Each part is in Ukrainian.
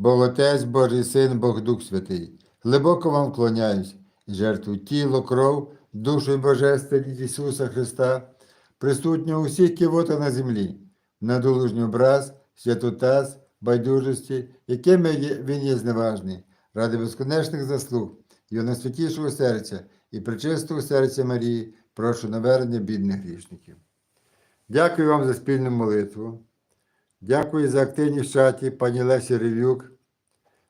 Бог Отець, Божий Син, Бог Дух Святий, глибоко вам вклоняюсь і жертву тіло, кров, душу і божественність Ісуса Христа, присутнього у всіх кивота на землі, на долужній образ, святотаз, байдужості, якими він є зневажний, ради безконечних заслуг, його найсвятішого серця і причистого серця Марії, прошу навернення бідних грішників. Дякую вам за спільну молитву. Дякую за активність в чаті пані Лесі Ревюк,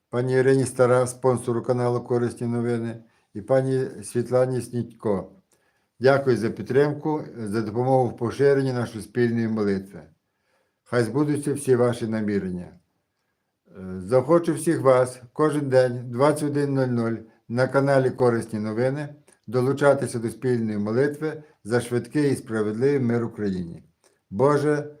пані Ірині Стара, спонсору каналу Корисні новини, і пані Світлані Снідько. Дякую за підтримку, за допомогу в поширенні нашої спільної молитви. Хай збудуться всі ваші намірення. Е, Захочу всіх вас кожен день 21.00 на каналі Корисні новини долучатися до спільної молитви за швидкий і справедливий мир Україні. Боже,